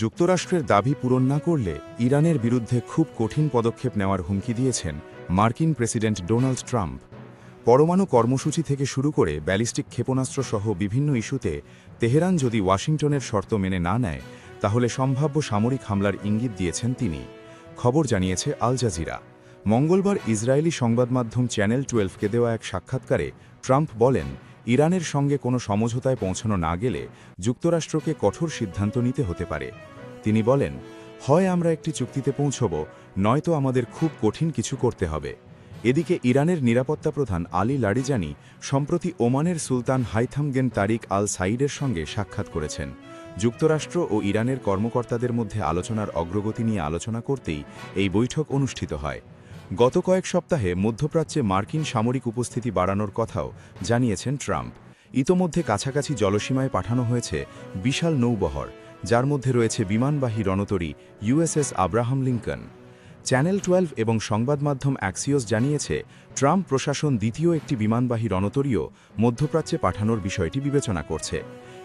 যুক্তরাষ্ট্রের দাবি পূরণ না করলে ইরানের বিরুদ্ধে খুব কঠিন পদক্ষেপ নেওয়ার হুমকি দিয়েছেন মার্কিন প্রেসিডেন্ট ডোনাল্ড ট্রাম্প। পরমাণু কর্মসূচি থেকে শুরু করে ব্যালিস্টিক ক্ষেপণাস্ত্র সহ বিভিন্ন ইস্যুতে তেহরান যদি ওয়াশিংটনের শর্ত মেনে না নেয়, তাহলে সম্ভাব্য সামরিক হামলার ইঙ্গিত দিয়েছেন তিনি। খবর জানিয়েছে আল জাজিরা। মঙ্গলবার ইসরায়েলি সংবাদমাধ্যম চ্যানেল টুয়েলভকে দেওয়া এক সাক্ষাৎকারে ট্রাম্প বলেন ইরানের সঙ্গে কোনো সমঝোতায় পৌঁছানো না গেলে যুক্তরাষ্ট্রকে কঠোর সিদ্ধান্ত নিতে হতে পারে। তিনি বলেন, হয় আমরা একটি চুক্তিতে পৌঁছব, নয়তো আমাদের খুব কঠিন কিছু করতে হবে। এদিকে ইরানের নিরাপত্তা প্রধান আলী লারিজানি সম্প্রতি ওমানের সুলতান হাইথামগেন তারিক আল সাইডের সঙ্গে সাক্ষাৎ করেছেন। যুক্তরাষ্ট্র ও ইরানের কর্মকর্তাদের মধ্যে আলোচনার অগ্রগতি নিয়ে আলোচনা করতেই এই বৈঠক অনুষ্ঠিত হয়। গত কয়েক সপ্তাহে মধ্যপ্রাচ্যে মার্কিন সামরিক উপস্থিতি বাড়ানোর কথাও জানিয়েছেন ট্রাম্প। ইতোমধ্যে কাছাকাছি জলসীমায় পাঠানো হয়েছে বিশাল নৌবহর, যার মধ্যে রয়েছে বিমানবাহী রণতরী USS Abraham Lincoln. Channel twelve এবং সংবাদ মাধ্যম অ্যাক্সিওস জানিয়েছে, ট্রাম্প প্রশাসন দ্বিতীয় একটি বিমানবাহী রণতরীও মধ্যপ্রাচ্যে পাঠানোর বিষয়টি বিবেচনা করছে।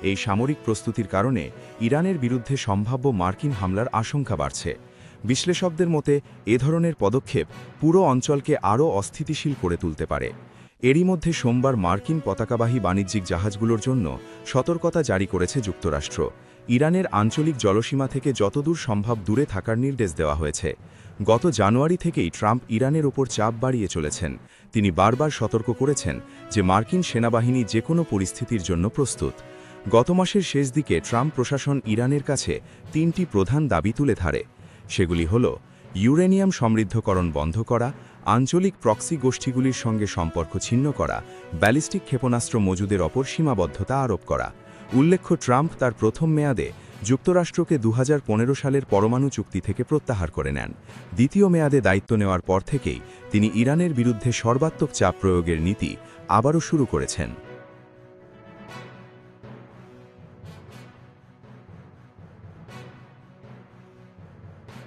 এই সামরিক প্রস্তুতির কারণে ইরানের বিরুদ্ধে সম্ভাব্য মার্কিন হামলার আশঙ্কা বাড়ছে। বিশ্লেষকদের মতে, এ ধরনের পদক্ষেপ পুরো অঞ্চলকে আরও অস্থিতিশীল করে তুলতে পারে। এরই মধ্যে সোমবার মার্কিন পতাকাবাহী বাণিজ্যিক জাহাজগুলোর জন্য সতর্কতা জারি করেছে যুক্তরাষ্ট্র। ইরানের আঞ্চলিক জলসীমা থেকে যতদূর সম্ভব দূরে থাকার নির্দেশ দেওয়া হয়েছে। গত জানুয়ারি থেকেই ট্রাম্প ইরানের ওপর চাপ বাড়িয়ে চলেছেন। তিনি বারবার সতর্ক করেছেন যে মার্কিন সেনাবাহিনী যে কোনো পরিস্থিতির জন্য প্রস্তুত। গত মাসের শেষ দিকে ট্রাম্প প্রশাসন ইরানের কাছে তিনটি প্রধান দাবি তুলে ধরে। সেগুলি হল ইউরেনিয়াম সমৃদ্ধকরণ বন্ধ করা, আঞ্চলিক প্রক্সি গোষ্ঠীগুলির সঙ্গে সম্পর্ক ছিন্ন করা, ব্যালিস্টিক ক্ষেপণাস্ত্র মজুদের অপর সীমাবদ্ধতা আরোপ করা। উল্লেখ্য, ট্রাম্প তার প্রথম মেয়াদে যুক্তরাষ্ট্রকে দু হাজার পনেরো সালের পরমাণু চুক্তি থেকে প্রত্যাহার করে নেন। দ্বিতীয় মেয়াদে দায়িত্ব নেওয়ার পর থেকেই তিনি ইরানের বিরুদ্ধে সর্বাত্মক চাপ প্রয়োগের নীতি আবারও শুরু করেছেন।